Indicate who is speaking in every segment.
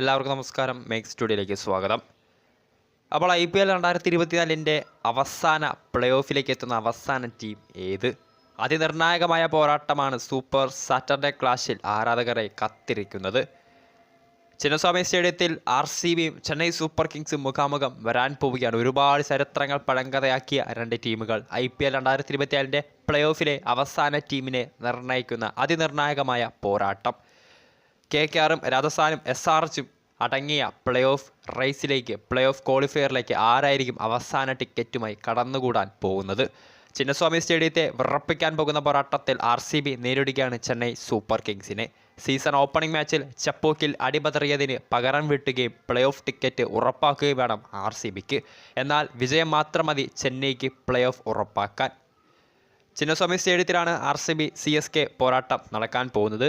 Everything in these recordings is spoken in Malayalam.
Speaker 1: എല്ലാവർക്കും നമസ്കാരം. മേക്ക് സ്റ്റുഡിയോയിലേക്ക് സ്വാഗതം. അപ്പോൾ ഐ പി എൽ രണ്ടായിരത്തി ഇരുപത്തിനാലിന്റെ അവസാന പ്ലേ ഓഫിലേക്ക് എത്തുന്ന അവസാന ടീം ഏത്? അതിനിർണായകമായ പോരാട്ടമാണ് സൂപ്പർ സാറ്റർഡേ ക്ലാഷിൽ ആരാധകരെ കത്തിരിക്കുന്നത്. ചിന്നസ്വാമി സ്റ്റേഡിയത്തിൽ ആർ സി ബിയും ചെന്നൈ സൂപ്പർ കിങ്സും മുഖാമുഖം വരാൻ പോവുകയാണ്. ഒരുപാട് ചരിത്രങ്ങൾ പഴങ്കഥയാക്കിയ രണ്ട് ടീമുകൾ ഐ പി എൽ രണ്ടായിരത്തി ഇരുപത്തിനാലിന്റെ പ്ലേ ഓഫിലെ അവസാന ടീമിനെ നിർണയിക്കുന്ന അതിനിർണായകമായ പോരാട്ടം. കെ കെ ആറും രാജസ്ഥാനും എസ് ആർ എച്ചും അടങ്ങിയ പ്ലേ ഓഫ് റേസിലേക്ക് പ്ലേ ഓഫ് ക്വാളിഫയറിലേക്ക് ആരായിരിക്കും അവസാന ടിക്കറ്റുമായി കടന്നുകൂടാൻ പോകുന്നത്? ചിന്നസ്വാമി സ്റ്റേഡിയത്തെ വിറപ്പിക്കാൻ പോകുന്ന പോരാട്ടത്തിൽ ആർ സി ബി നേരിടുകയാണ് ചെന്നൈ സൂപ്പർ കിങ്സിനെ. സീസൺ ഓപ്പണിംഗ് മാച്ചിൽ ചപ്പോക്കിൽ അടിപതറിയതിന് പകരം വീട്ടുകയും പ്ലേ ഓഫ് ടിക്കറ്റ് ഉറപ്പാക്കുകയും വേണം ആർ സി ബിക്ക് എന്നാൽ വിജയം മാത്രം മതി ചെന്നൈക്ക് പ്ലേ ഓഫ് ഉറപ്പാക്കാൻ. ചിന്നസ്വാമി സ്റ്റേഡിയത്തിലാണ് R C B C S K പോരാട്ടം നടക്കാൻ പോകുന്നത്.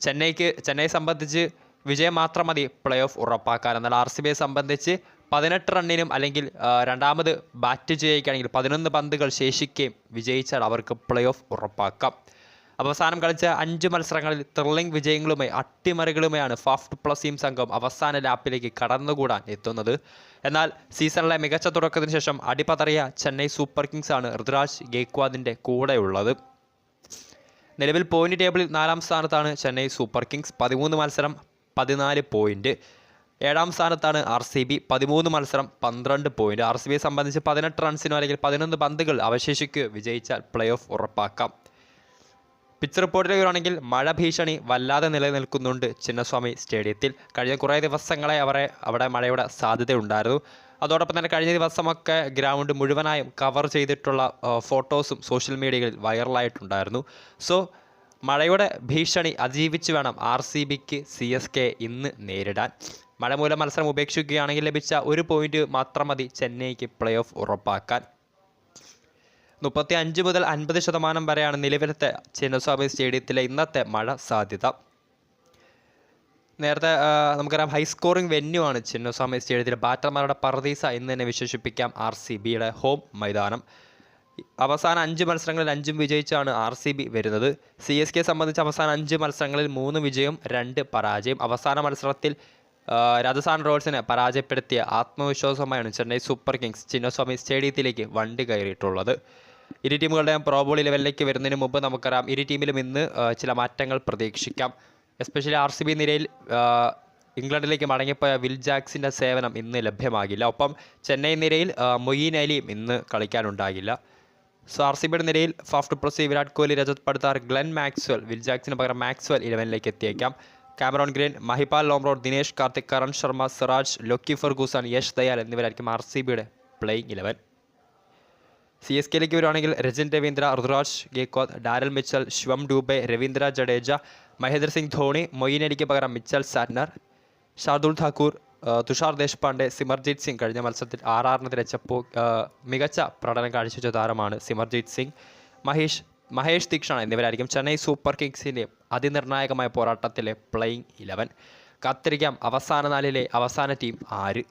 Speaker 1: ചെന്നൈക്ക് ചെന്നൈ സംബന്ധിച്ച് വിജയം മാത്രം മതി പ്ലേ ഓഫ് ഉറപ്പാക്കാൻ. എന്നാൽ ആർ സി ബിയെ സംബന്ധിച്ച് പതിനെട്ട് റണ്ണിനും അല്ലെങ്കിൽ രണ്ടാമത് ബാറ്റ് ചെയ്യുകയാണെങ്കിൽ പതിനൊന്ന് പന്തുകൾ ശേഷിക്കുകയും വിജയിച്ചാൽ അവർക്ക് പ്ലേ ഓഫ് ഉറപ്പാക്കാം. അവസാനം കളിച്ച അഞ്ച് മത്സരങ്ങളിൽ ത്രില്ലിംഗ് വിജയങ്ങളുമായി അട്ടിമറികളുമായാണ് ഫാഫ്റ്റ് പ്ലസ് സംഘം അവസാന ലാപ്പിലേക്ക് കടന്നുകൂടാൻ എത്തുന്നത്. എന്നാൽ സീസണിലെ മികച്ച തുടക്കത്തിന് ശേഷം അടിപതറിയ ചെന്നൈ സൂപ്പർ കിങ്സ് ആണ് ഋതുരാജ് ഗേക്വാദിന്റെ കൂടെയുള്ളത്. നിലവിൽ പോയിന്റ് ടേബിളിൽ നാലാം സ്ഥാനത്താണ് ചെന്നൈ സൂപ്പർ കിങ്സ്. പതിമൂന്ന് മത്സരം പതിനാല് പോയിന്റ് ഏഴാം സ്ഥാനത്താണ് ആർ സി ബി. പതിമൂന്ന് മത്സരം പന്ത്രണ്ട് പോയിന്റ് ആർ സി ബിയെ സംബന്ധിച്ച് പതിനെട്ട് റൺസിനോ അല്ലെങ്കിൽ പതിനൊന്ന് പന്തുകൾ അവശേഷിക്കുക വിജയിച്ചാൽ പ്ലേ ഓഫ് ഉറപ്പാക്കാം. പിച്ച് റിപ്പോർട്ടിലേക്ക് മഴ ഭീഷണി വല്ലാതെ നിലനിൽക്കുന്നുണ്ട് ചിന്നസ്വാമി സ്റ്റേഡിയത്തിൽ. കഴിഞ്ഞ കുറേ ദിവസങ്ങളെ അവരെ അവിടെ മഴയുടെ സാധ്യതയുണ്ടായിരുന്നു. അതോടൊപ്പം തന്നെ കഴിഞ്ഞ ദിവസമൊക്കെ ഗ്രൗണ്ട് മുഴുവനായും കവർ ചെയ്തിട്ടുള്ള ഫോട്ടോസും സോഷ്യൽ മീഡിയകളിൽ വൈറലായിട്ടുണ്ടായിരുന്നു. സോ മഴയുടെ ഭീഷണി അതിജീവിച്ച് വേണം ആർ സി ബിക്ക് സി എസ് കെ ഇന്ന് നേരിടാൻ. മഴ മൂലം മത്സരം ഉപേക്ഷിക്കുകയാണെങ്കിൽ ലഭിച്ച ഒരു പോയിന്റ് മാത്രം മതി ചെന്നൈക്ക് പ്ലേ ഓഫ് ഉറപ്പാക്കാൻ. മുപ്പത്തി അഞ്ച് മുതൽ അൻപത് ശതമാനം വരെയാണ് നിലവിലത്തെ ചിന്നസ്വാമി സ്റ്റേഡിയത്തിലെ ഇന്നത്തെ മഴ സാധ്യത. നേരത്തെ നമുക്കറിയാം ഹൈ സ്കോറിംഗ് വെന്യൂ ആണ് ചിന്നസ്വാമി സ്റ്റേഡിയത്തിലെ ബാറ്റർമാരുടെ പർദീസ എന്ന് തന്നെ വിശേഷിപ്പിക്കാം ആർ സി ബിയുടെ ഹോം മൈതാനം. അവസാന അഞ്ച് മത്സരങ്ങളിൽ അഞ്ചും വിജയിച്ചാണ് ആർ സി ബി വരുന്നത്. സി എസ് കെ സംബന്ധിച്ച് അവസാന അഞ്ച് മത്സരങ്ങളിൽ മൂന്ന് വിജയം രണ്ട് പരാജയം അവസാന മത്സരത്തിൽ രാജസ്ഥാൻ റോയൽസിനെ പരാജയപ്പെടുത്തിയ ആത്മവിശ്വാസമായാണ് ചെന്നൈ സൂപ്പർ കിങ്സ് ചിന്നസ്വാമി സ്റ്റേഡിയത്തിലേക്ക് വണ്ടി കയറിയിട്ടുള്ളത്. ഇരു ടീമുകളുടെയും പ്രോബോളി ലെവലിലേക്ക് വരുന്നതിന് മുമ്പ് നമുക്കറിയാം ഇരു ടീമിലും ഇന്ന് ചില മാറ്റങ്ങൾ പ്രതീക്ഷിക്കാം. എസ്പെഷ്യലി ആർ സി ബി നിരയിൽ ഇംഗ്ലണ്ടിലേക്ക് മടങ്ങിപ്പോയ വിൽ ജാക്സിന്റെ സേവനം ഇന്ന് ലഭ്യമാകില്ല. ഒപ്പം ചെന്നൈ നിരയിൽ മൊയ്യീൻ അലിയും ഇന്ന് കളിക്കാനുണ്ടാകില്ല. സോ ആർ സി ബിയുടെ നിരയിൽ Faf du Plessis Virat Kohli Rajat Patidar Glenn Maxwell Will ജാക്സിന് പകരം മാക്സ്വൽ ഇലവനിലേക്ക് എത്തിയേക്കാം. Cameron Green Mahipal Lomror Dinesh Karthik Karn Sharma Siraj Lockie Ferguson Yash Dayal എന്നിവരായിരിക്കും R C ബിയുടെ പ്ലേയിങ് ഇലവൻ. സി എസ് കെയിലേക്ക് വരുവാണെങ്കിൽ രജൻ രവീന്ദ്ര ഋതുരാജ് ഗേക്വാദ് ഡാരൽ മിച്ചൽ ശിവം ഡൂബെ രവീന്ദ്ര ജഡേജ മഹേന്ദ്ര സിംഗ് ധോണി മൊയ്ൻ അലിക്ക് പകരം മിച്ചൽ സാറ്റ്നർ ഷാർദുൽ ഠാക്കൂർ തുഷാർ ദേശ്പാണ്ഡെ സിമർജീത് സിംഗ് കഴിഞ്ഞ മത്സരത്തിൽ ആറാറിന് തിരച്ചപ്പോൾ മികച്ച പ്രകടനം കാഴ്ചവെച്ച താരമാണ് സിമർജീത് സിംഗ്. മഹേഷ് മഹേഷ് ദീക്ഷണ എന്നിവരായിരിക്കും ചെന്നൈ സൂപ്പർ കിങ്സിന്റെ അതിനിർണായകമായ പോരാട്ടത്തിലെ പ്ലേയിങ് ഇലവൻ. കാത്തിരിക്കാം അവസാന നാലിലെ അവസാന ടീം ആര്?